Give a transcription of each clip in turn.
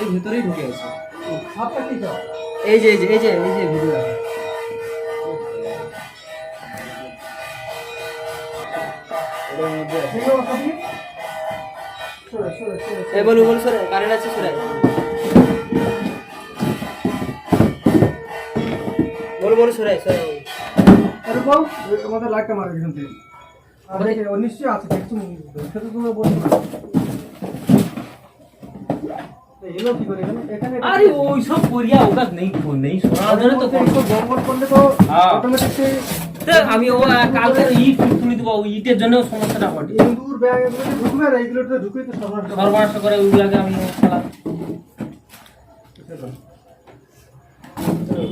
বাড়ির ভিতরেই ঢুকে আছে সাপটা কি এই যে এই যে এই যে এই যে ভিডিও। এই বলু বলু সরে কারেন্ট আছে সরে। বলু বলু সরে সরে। এরকম আমাদের লাইটটা মারা এখান থেকে। আর দেখে ও নিশ্চয়ই আছে দেখছ সেটা তোমরা বলছো না কি করে এখানে? এখানে আরে ওই সব করিয়া ওটা নেই নেই শোনা আমাদের তো গড়বড় করলে তো হ্যাঁ। অটোমেটিক সে আমি ও কালকে ইট তুলে দেবো ওই ইটের জন্য সমস্যাটা ঘটে ইন্দুর ব্যাগ এগুলো ঢুকবে আর এইগুলো তো ঢুকেই তো সর্বনাশ করে। সর্বনাশ করে ওইগুলাকে আমি খেলা।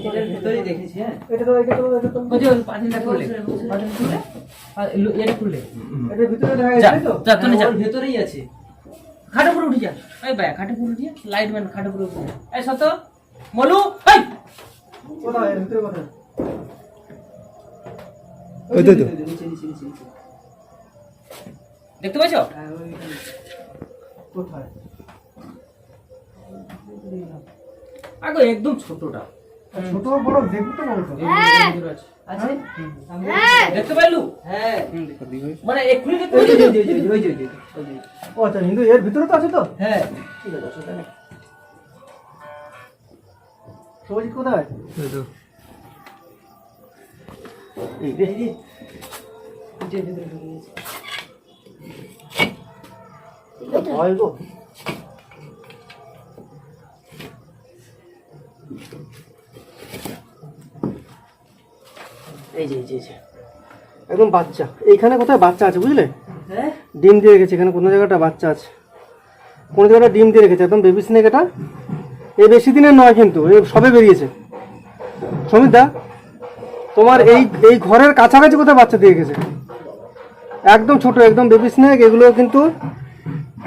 এটার ভিতরেই দেখেছি হ্যাঁ। এটা তো এটা তো এটা তো। ওই যে খুলে আর এটা খুলে ভিতরে দেখা যাচ্ছে তো? যা তুলে যা। ভেতরেই আছে। খাটে পুরো উঠে যা। এই ভাই খাটে পুরো উঠে যা। লাইট ম্যান খাটে পুরো উঠে এই সত মলু এই কোথায়? ভিতরে কোথায়? ওই তো। নিচে নিচে নিচে নিচে দেখতে পাইছো? হ্যাঁ কোথায়? আগে একদম ছোটটা। ছোট বড় তো দেখতে পাইলু? হ্যাঁ। মানে এক্ষুনি দেখতে ওই যে ওই যে। ও আচ্ছা হিন্দু এর ভিতরে তো আছে তো? হ্যাঁ। ঠিক আছে অসুবিধা নেই সবজি কোথায়? এই যে, এই যে। ভিতরে ঢুকে গেছে। ভয় গো। এই যে এই যে, এই যে। একদম বাচ্চা। এইখানে কোথায় বাচ্চা আছে বুঝলে? হ্যাঁ? ডিম দিয়ে রেখেছে এখানে কোনো জায়গাটা বাচ্চা আছে। কোনো জায়গাটা ডিম দিয়ে রেখেছে একদম বেবি স্নেক এটা। এই বেশি দিনের নয় কিন্তু এই সবে বেরিয়েছে। সমিত দা তোমার এই এই ঘরের কাছাকাছি কোথায় বাচ্চা দিয়ে গেছে একদম ছোট একদম বেবি স্নেক এগুলো কিন্তু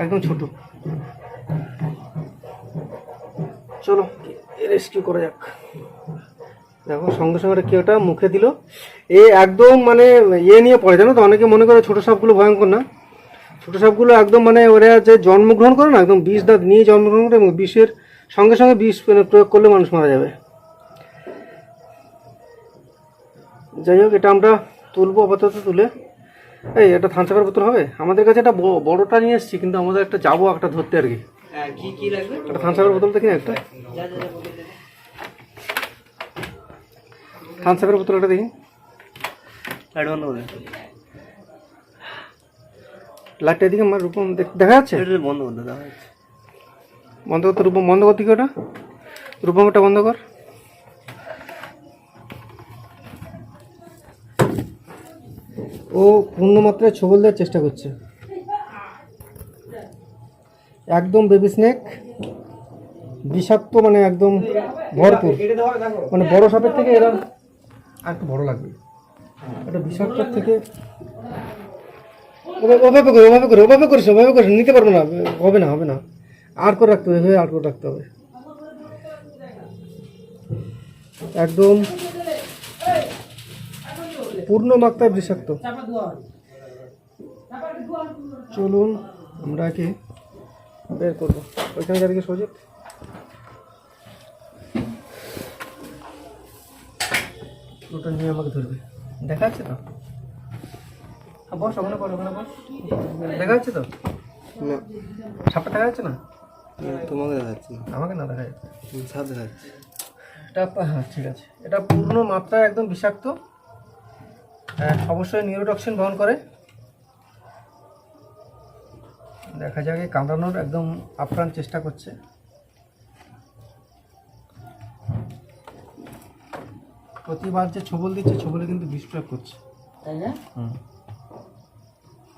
একদম ছোট। চলো রেস্কিউ করা যাক। দেখো সঙ্গে সঙ্গে কি ওটা মুখে দিল। এ একদম মানে ইয়ে নিয়ে পড়ে জানো তো? অনেকে মনে করে ছোট সাপগুলো ভয়ঙ্কর না? ছোট সাপগুলো একদম মানে ওরা যে জন্মগ্রহণ করে না একদম বিষ দাঁত নিয়ে জন্মগ্রহণ করে এবং বিষের সঙ্গে সঙ্গে বিষ মানে প্রয়োগ করলে মানুষ মারা যাবে। যাই হোক এটা আমরা তুলবো আপাতত তুলে। এই এটা থানসাপের বোতল হবে? আমাদের কাছে একটা ব- বড়টা নিয়ে এসেছি কিন্তু আমাদের একটা যাব একটা ধরতে আর কি। হ্যাঁ একটা থানসাপের বোতল দেখি না একটা? থানসাপের বোতলটা দেখি। বন্ধ করে লাইটটা এদিকে আমার রূপম দেখ- দেখা যাচ্ছে? এটা বন্ধ করে দাও বন্ধ করতে রূপম বন্ধ করতে কি ওটা। রূপম ওটা বন্ধ কর। ও পূর্ণ মাত্রায় ছবল দেওয়ার চেষ্টা করছে। একদম বেবি স্নেক বিষাক্ত মানে একদম ভরপুর। মানে বড় সাপের থেকে এরা আর একটু বড় লাগবে। এটা বিষাক্তর থেকে ওভাবে করে ওভাবে করে ওভাবে করিস ওভাবে করিস নিতে পারব না। হবে না হবে না। আর করে রাখতে হবে আর করে রাখতে হবে। একদম পূর্ণ মাত্রায় বিষাক্ত। চলুন আমরা একে বের করব। ওইখানে যাদেরকে সজিত? ওটা নিয়ে আমাকে ধরবে। দেখা যাচ্ছে তো? হ্যাঁ, বস ওখানে বস ওখানে বস। দেখা যাচ্ছে তো? না। সাপটা দেখা যাচ্ছে না? তোমাকে দেখাচ্ছি না। আমাকে না দেখা যাচ্ছে? সাপ দেখাচ্ছি এটা হ্যাঁ ঠিক আছে। এটা পূর্ণ মাত্রায় একদম বিষাক্ত। হ্যাঁ, অবশ্যই নিউরোটক্সিন বহন করে। দেখা যাক এই কামড়ানোর একদম আপ্রাণ চেষ্টা করছে। প্রতিবার যে ছবল দিচ্ছে ছবলে কিন্তু বিষ প্রয়োগ করছে। তাই না?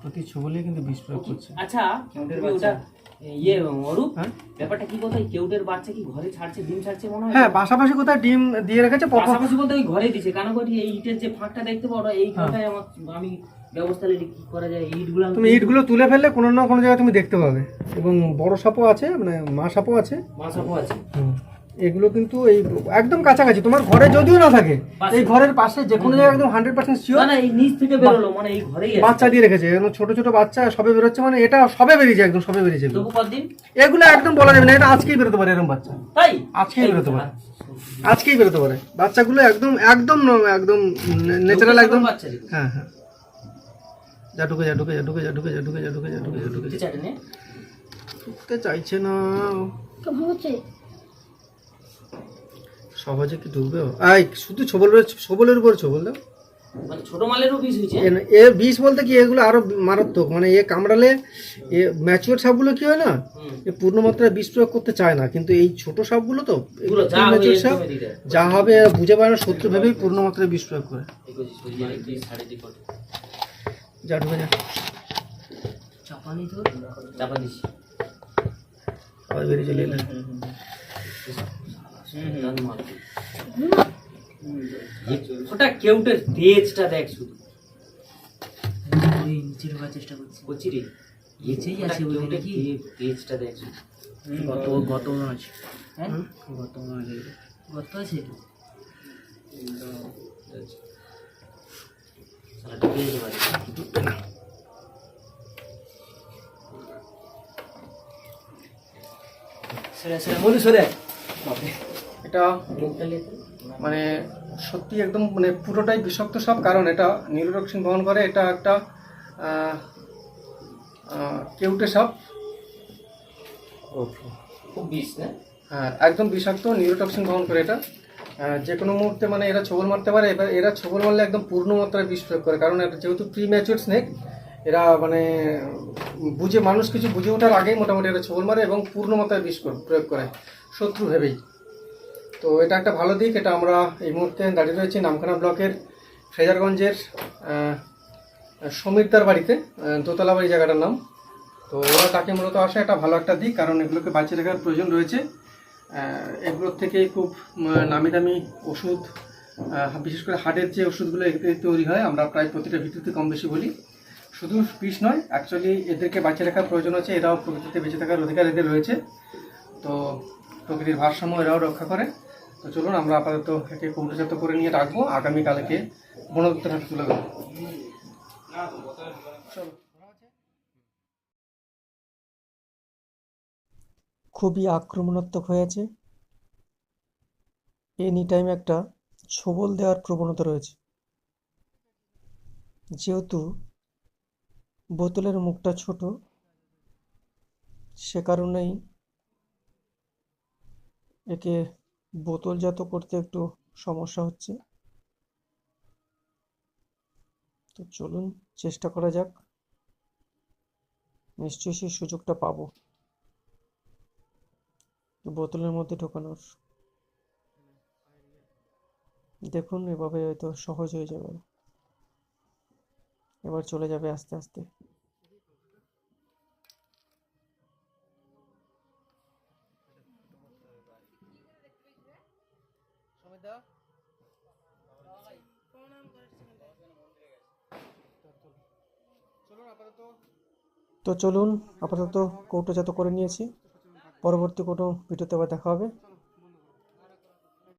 প্রতি ছবলে কিন্তু বিষ প্রয়োগ করছে। আচ্ছা ওটা ইয়ে অরূপ হ্যাঁ? ব্যাপারটা কি কোথায়? কেউটের বাচ্চা কি ঘরে ছাড়ছে ডিম ছাড়ছে মনে হয়? হ্যাঁ পাশাপাশি কোথায় ডিম দিয়ে রেখেছে? পাশাপাশি বলতে ওই ঘরে দিছে কেন করি এই ইটের যে ফাঁকটা দেখতে পারো এইখানটায় আমার আমি ব্যবস্থা নিলে কি করা যায়? ইটগুলো তুমি ইটগুলো তুলে ফেললে কোনো না কোনো জায়গায় তুমি দেখতে পাবে। এবং বড় সাপও আছে মানে মা সাপও আছে। মা সাপও আছে। এগুলো কিন্তু এই একদম কাছাকাছি তোমার ঘরে যদিও না থাকে এই ঘরের পাশে যে কোনো জায়গায় একদম হান্ড্রেড পার্সেন্ট না শিওর না এই নিচ থেকে বেরোলো মানে এই ঘরেই বাচ্চা দিয়ে রেখেছে এরকম ছোট ছোট বাচ্চা সবে বেরোচ্ছে মানে এটা সবে বেরিয়েছে একদম সবে বেরিয়েছে এগুলো। তবু কতদিন? এগুলো একদম বলা যাবে না এটা আজকেই বেরোতে পারে এরকম বাচ্চা। তাই? আজকেই বেরোতে পারে। আজকেই বেরোতে পারে। বাচ্চাগুলো একদম একদম ন- একদম ন্যাচারাল একদম বাচ্চা হ্যাঁ হ্যাঁ। যা ঢুকে যা ঢুকে যা ঢুকে যা ঢুকে যা ঢুকে যা ঢুকে যা ঢুকে যা ঢুকে চাইছে না সহজে কি ঢুকবে ও? আই শুধু ছবলের ছবলের উপর ছবল দাও। মানে ছোট মালেরও পিস হয়েছে? এ- এ বিষ বলতে কি এগুলো আরও মারাত্মক। মানে এ কামড়ালে এ ম্যাচুয়ার সাপগুলো কি হয় না এ পূর্ণ মাত্রায় বিষ প্রয়োগ করতে চায় না। কিন্তু এই ছোট সাপগুলো তো এগুলো যা হবে সাপ। যা বুঝে পায় না শত্রু ভেবেই পূর্ণ মাত্রায় বিষ প্রয়োগ করে। যে একটু সাড়ে দিয়ে করে। যা ঢুকে যা। চাপা তো? চাপা আবার বেরিয়ে চলে এলেন ওটা কেউটের তেজটা দেখ শুধু। নিচে ঢোকার চেষ্টা করছি বলছি রে নিচেই আছে ওই নাকি তেজটা দেখ গত গত আছে হ্যাঁ? গত আছে গত আছে পারে। সেরা সেরা সরে। এটা মানে সত্যি একদম মানে পুরোটাই বিষাক্ত সাপ কারণ এটা নিউরোটক্সিন বহন করে এটা একটা কেউটে সাপ। খুব বিষ না? হ্যাঁ একদম বিষাক্ত নিউরোটক্সিন বহন করে এটা। যে কোনো মুহূর্তে মানে এরা ছবল মারতে পারে এবার এরা ছবল মারলে একদম পূর্ণ মাত্রায় বিষ প্রয়োগ করে কারণ এটা যেহেতু প্রি ম্যাচুর স্নেক এরা মানে বুঝে মানুষ কিছু বুঝে ওঠার আগেই মোটামুটি এরা ছবল মারে এবং পূর্ণ মাত্রায় বিষ প্রয়োগ করে শত্রু ভেবেই। তো এটা একটা ভালো দিক, এটা আমরা এই মুহূর্তে দাঁড়িয়ে রয়েছি নামখানা ব্লকের ফ্রেজারগঞ্জের সমীরদার বাড়িতে দোতলা বাড়ি জায়গাটার নাম। তো ওরা তাকে মূলত আসে একটা ভালো একটা দিক, কারণ এগুলোকে বাঁচিয়ে রাখার প্রয়োজন রয়েছে। এগুলোর থেকে খুব নামি দামি ওষুধ বিশেষ করে হার্টের যে ওষুধগুলো এতে তৈরি হয়, আমরা প্রায় প্রতিটা ভিত্তিতে কম বেশি বলি। শুধু বিষ নয় অ্যাকচুয়ালি এদেরকে বাঁচিয়ে রাখার প্রয়োজন আছে, এরাও প্রকৃতিতে বেঁচে থাকার অধিকার এদের রয়েছে। তো প্রকৃতির ভারসাম্য এরাও রক্ষা করে। তো চলুন, আমরা আপাতত একে কৌটোজাত করে নিয়ে রাখব। আগামীকালকে বন দপ্তর হাতে তুলে দেবো খুবই আক্রমণাত্মক হয়েছে। এনি টাইম একটা ছবল দেওয়ার প্রবণতা রয়েছে। যেহেতু বোতলের মুখটা ছোট, সে কারণেই একে বোতলজাত করতে একটু সমস্যা হচ্ছে। তো চলুন, চেষ্টা করা যাক। নিশ্চয়ই সেই সুযোগটা পাবো। বোতলের মধ্যে ঢোকানোর। দেখুন, এভাবে হয়তো সহজ হয়ে যাবে। এবার চলে যাবে আস্তে আস্তে। তো চলুন আপাতত কৌটোজাত করে নিয়েছি পরবর্তী কোনো ভিডিওতে আবার দেখা হবে।